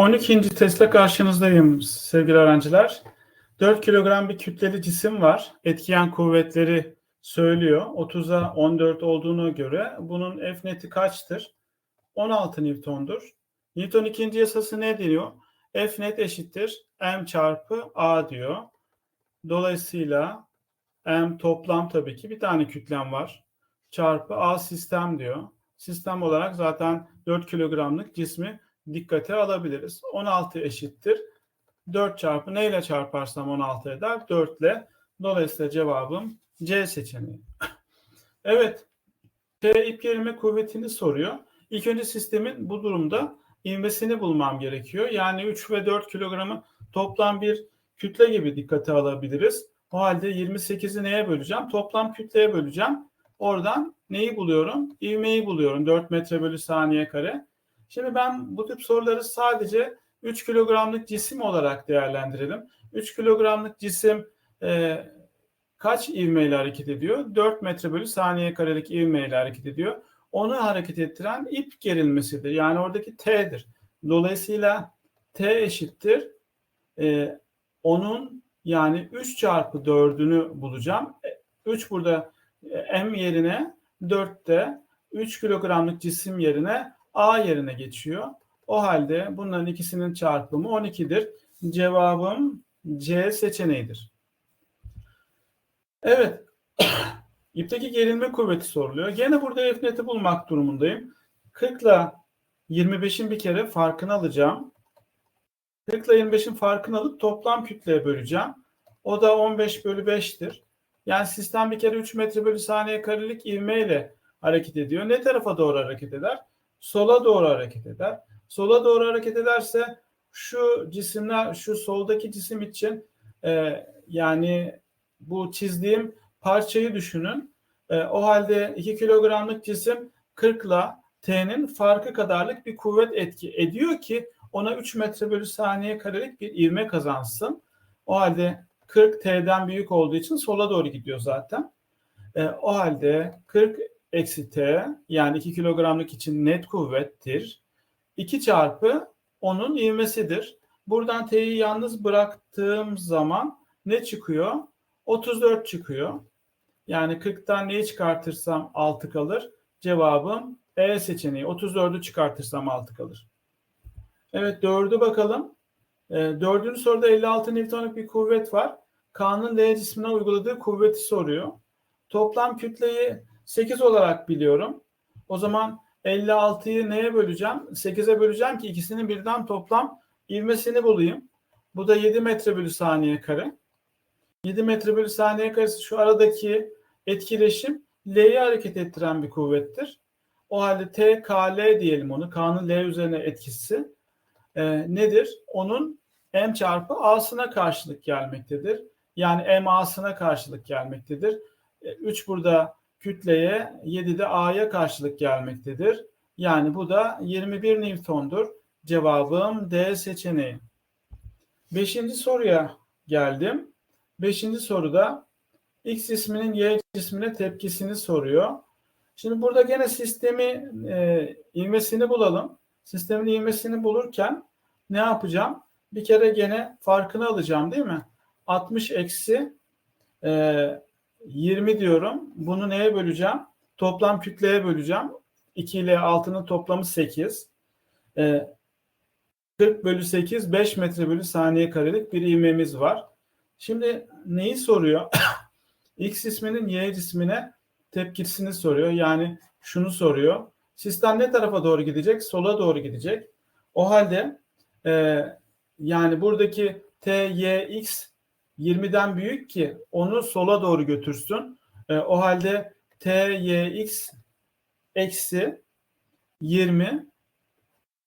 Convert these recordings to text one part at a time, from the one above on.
12. testle karşınızdayım sevgili öğrenciler. 4 kilogram bir kütleli cisim var. Etkiyen kuvvetleri söylüyor. 30'a 14 olduğuna göre bunun F neti kaçtır? 16 Newton'dur. Newton ikinci yasası ne diyor? F net eşittir M çarpı A diyor. Dolayısıyla M toplam tabii ki bir tane kütlem var. Çarpı A sistem diyor. Sistem olarak zaten 4 kilogramlık cismi dikkate alabiliriz. 16 eşittir. 4 çarpı neyle çarparsam 16 eder? 4 ile. Dolayısıyla cevabım C seçeneği. evet. T ip gerilme kuvvetini soruyor. İlk önce sistemin bu durumda ivmesini bulmam gerekiyor. Yani 3 ve 4 kilogramı toplam bir kütle gibi dikkate alabiliriz. O halde 28'i neye böleceğim? Toplam kütleye böleceğim. Oradan neyi buluyorum? İvmeyi buluyorum. 4 metre bölü saniye kare. Şimdi ben bu tip soruları sadece 3 kilogramlık cisim olarak değerlendirelim. 3 kilogramlık cisim e, kaç ivmeyle hareket ediyor? 4 metre bölü saniye karelik ivmeyle hareket ediyor. Onu hareket ettiren ip gerilmesidir. Yani oradaki T'dir. Dolayısıyla T eşittir. E, onun yani 3 çarpı 4'ünü bulacağım. 3 e, burada e, M yerine 4'te 3 kilogramlık cisim yerine A yerine geçiyor. O halde bunların ikisinin çarpımı 12'dir. Cevabım C seçeneğidir. Evet. İpteki gerilme kuvveti soruluyor. Gene burada F neti bulmak durumundayım. 40 ile 25'in bir kere farkını alacağım. 40 ile 25'in farkını alıp toplam kütleye böleceğim. O da 15 bölü 5'tir. Yani sistem bir kere 3 metre bölü saniye karelik ivmeyle hareket ediyor. Ne tarafa doğru hareket eder? Sola doğru hareket eder. Sola doğru hareket ederse şu cisimler, şu soldaki cisim için e, yani bu çizdiğim parçayı düşünün. E, o halde 2 kilogramlık cisim 40 ile T'nin farkı kadarlık bir kuvvet etki ediyor ki ona 3 metre bölü saniye karelik bir ivme kazansın. O halde 40 T'den büyük olduğu için sola doğru gidiyor zaten. E, o halde 40 eksi T yani 2 kilogramlık için net kuvvettir. 2 çarpı onun ivmesidir. Buradan T'yi yalnız bıraktığım zaman ne çıkıyor? 34 çıkıyor. Yani 40'tan neyi çıkartırsam 6 kalır. Cevabım E seçeneği. 34'ü çıkartırsam 6 kalır. Evet 4'ü bakalım. E, dördüncü soruda 56 Newton'luk bir kuvvet var. K'nın L cismine uyguladığı kuvveti soruyor. Toplam kütleyi 8 olarak biliyorum. O zaman 56'yı neye böleceğim? 8'e böleceğim ki ikisinin birden toplam ivmesini bulayım. Bu da 7 metre bölü saniye kare. 7 metre bölü saniye karesi şu aradaki etkileşim L'yi hareket ettiren bir kuvvettir. O halde T, K, L diyelim onu. K'nın L üzerine etkisi e, nedir? Onun M çarpı A'sına karşılık gelmektedir. Yani M A'sına karşılık gelmektedir. E, 3 burada kütleye 7 de A'ya karşılık gelmektedir. Yani bu da 21 Newton'dur. Cevabım D seçeneği. Beşinci soruya geldim. Beşinci soruda X cisminin Y cismine tepkisini soruyor. Şimdi burada gene sistemi e, ivmesini bulalım. Sistemin ivmesini bulurken ne yapacağım? Bir kere gene farkını alacağım değil mi? 60 eksi e, 20 diyorum. Bunu neye böleceğim? Toplam kütleye böleceğim. 2 ile 6'nın toplamı 8. Ee, 40 bölü 8 5 metre bölü saniye karelik bir ivmemiz var. Şimdi neyi soruyor? X isminin Y cismine tepkisini soruyor. Yani şunu soruyor. Sistem ne tarafa doğru gidecek? Sola doğru gidecek. O halde e, yani buradaki T, Y, X 20'den büyük ki onu sola doğru götürsün. E, o halde t, y, x eksi 20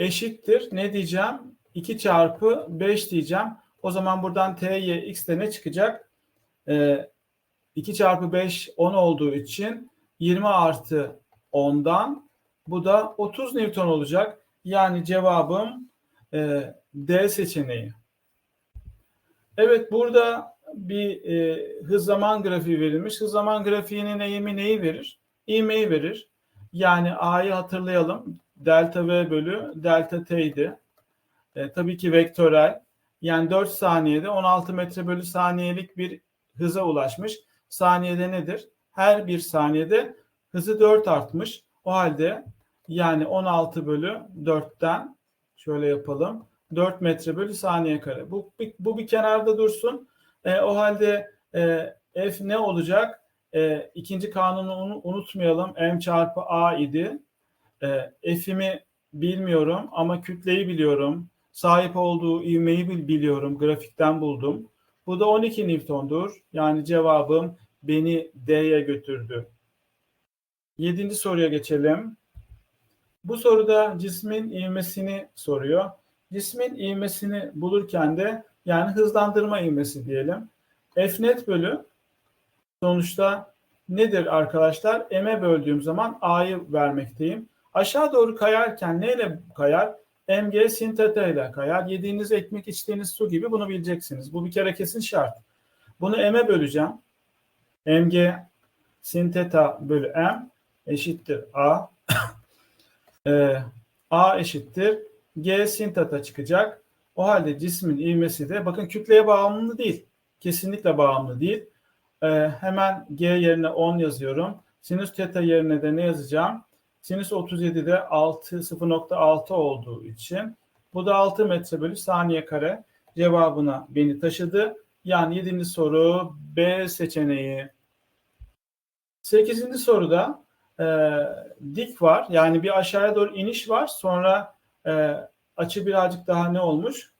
eşittir. Ne diyeceğim? 2 çarpı 5 diyeceğim. O zaman buradan t, y, x de ne çıkacak? E, 2 çarpı 5 10 olduğu için 20 artı 10'dan bu da 30 Newton olacak. Yani cevabım e, D seçeneği. Evet burada bir e, hız zaman grafiği verilmiş. Hız zaman grafiğinin eğimi neyi verir? İğmeyi verir. Yani A'yı hatırlayalım. Delta V bölü delta T idi. E, tabii ki vektörel. Yani 4 saniyede 16 metre bölü saniyelik bir hıza ulaşmış. Saniyede nedir? Her bir saniyede hızı 4 artmış. O halde yani 16 bölü 4'ten şöyle yapalım. 4 metre bölü saniye kare. Bu, bu bir kenarda dursun. E, o halde e, F ne olacak? E, ikinci kanunu unutmayalım. M çarpı A idi. E, F'imi bilmiyorum ama kütleyi biliyorum. Sahip olduğu ivmeyi biliyorum. Grafikten buldum. Bu da 12 Newton'dur. Yani cevabım beni D'ye götürdü. Yedinci soruya geçelim. Bu soruda cismin ivmesini soruyor. Cismin ivmesini bulurken de yani hızlandırma ivmesi diyelim. F net bölü sonuçta nedir arkadaşlar? M'e böldüğüm zaman A'yı vermekteyim. Aşağı doğru kayarken neyle kayar? mg sin theta ile kayar. Yediğiniz ekmek içtiğiniz su gibi bunu bileceksiniz. Bu bir kere kesin şart. Bunu m'e böleceğim. mg sin theta bölü m eşittir a. e, a eşittir g sin theta çıkacak. O halde cismin ivmesi de bakın kütleye bağımlı değil. Kesinlikle bağımlı değil. E, hemen g yerine 10 yazıyorum. Sinüs theta yerine de ne yazacağım? Sinüs 37'de 6 0.6 olduğu için bu da 6 metre bölü saniye kare cevabına beni taşıdı. Yani 7. soru B seçeneği. 8. soruda e, dik var. Yani bir aşağıya doğru iniş var. Sonra e, açı birazcık daha ne olmuş?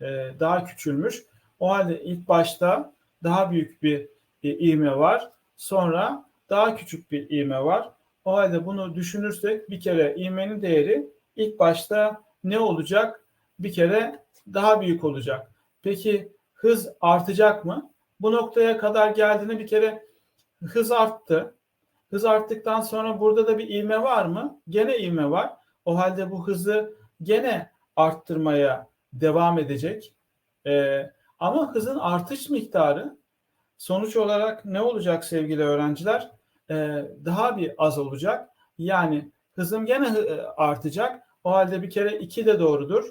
E, daha küçülmüş. O halde ilk başta daha büyük bir e, ivme var. Sonra daha küçük bir ivme var. O halde bunu düşünürsek bir kere ivmenin değeri ilk başta ne olacak? Bir kere daha büyük olacak. Peki hız artacak mı? Bu noktaya kadar geldiğinde bir kere hız arttı. Hız arttıktan sonra burada da bir ivme var mı? Gene ivme var. O halde bu hızı gene arttırmaya devam edecek. Ee, ama hızın artış miktarı sonuç olarak ne olacak sevgili öğrenciler? E, daha bir az olacak. Yani hızım gene e, artacak. O halde bir kere 2 de doğrudur.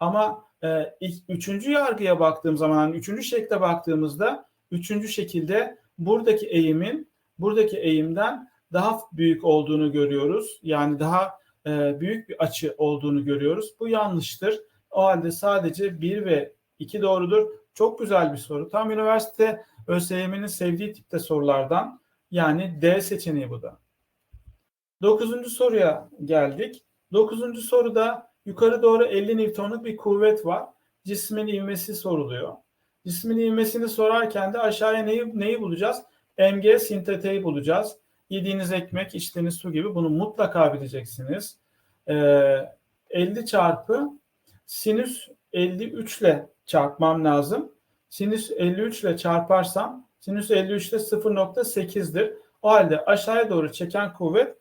Ama e, üçüncü yargıya baktığım zaman, yani üçüncü şekle baktığımızda üçüncü şekilde buradaki eğimin buradaki eğimden daha büyük olduğunu görüyoruz. Yani daha e, büyük bir açı olduğunu görüyoruz. Bu yanlıştır. O halde sadece 1 ve 2 doğrudur. Çok güzel bir soru. Tam üniversite ÖSYM'nin sevdiği tipte sorulardan. Yani D seçeneği bu da. Dokuzuncu soruya geldik. Dokuzuncu soruda yukarı doğru 50 Newton'luk bir kuvvet var. Cismin ivmesi soruluyor. Cismin ivmesini sorarken de aşağıya neyi, neyi bulacağız? Mg sinteteyi bulacağız. Yediğiniz ekmek, içtiğiniz su gibi bunu mutlaka bileceksiniz. Ee, 50 çarpı sinüs 53 ile çarpmam lazım. Sinüs 53 ile çarparsam Sinüs 53'te 0.8'dir. O halde aşağıya doğru çeken kuvvet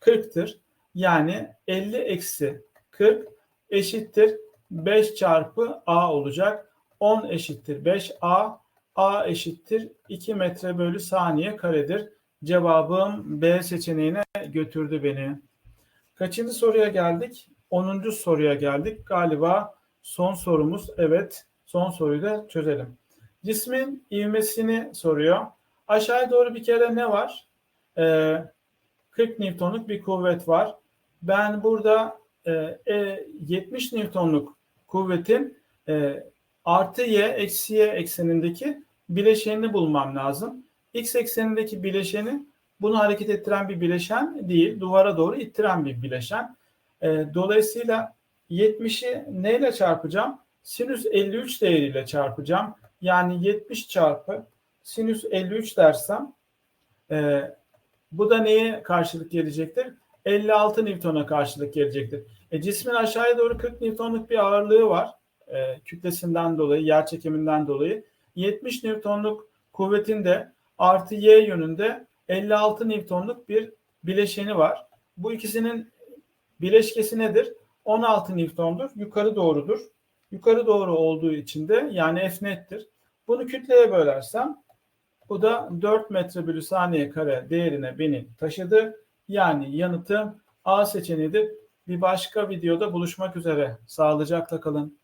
40'tır. Yani 50 eksi 40 eşittir 5 çarpı A olacak. 10 eşittir 5A. A eşittir 2 metre bölü saniye karedir. Cevabım B seçeneğine götürdü beni. Kaçıncı soruya geldik? 10. soruya geldik. Galiba son sorumuz. Evet son soruyu da çözelim. Cismin ivmesini soruyor. Aşağıya doğru bir kere ne var? Ee, 40 Newton'luk bir kuvvet var. Ben burada e, 70 e, Newton'luk kuvvetin e, artı y eksi y eksenindeki bileşenini bulmam lazım. X eksenindeki bileşeni bunu hareket ettiren bir bileşen değil, duvara doğru ittiren bir bileşen. E, dolayısıyla 70'i neyle çarpacağım? Sinüs 53 değeriyle çarpacağım. Yani 70 çarpı sinüs 53 dersem e, bu da neye karşılık gelecektir? 56 Newton'a karşılık gelecektir. E, cismin aşağıya doğru 40 Newton'luk bir ağırlığı var. E, kütlesinden dolayı, yer çekiminden dolayı. 70 Newton'luk kuvvetin de artı y yönünde 56 Newton'luk bir bileşeni var. Bu ikisinin bileşkesi nedir? 16 Newton'dur. Yukarı doğrudur. Yukarı doğru olduğu için de yani F nettir. Bunu kütleye bölersem bu da 4 metre bölü saniye kare değerine beni taşıdı. Yani yanıtım A seçeneğidir. Bir başka videoda buluşmak üzere. Sağlıcakla kalın.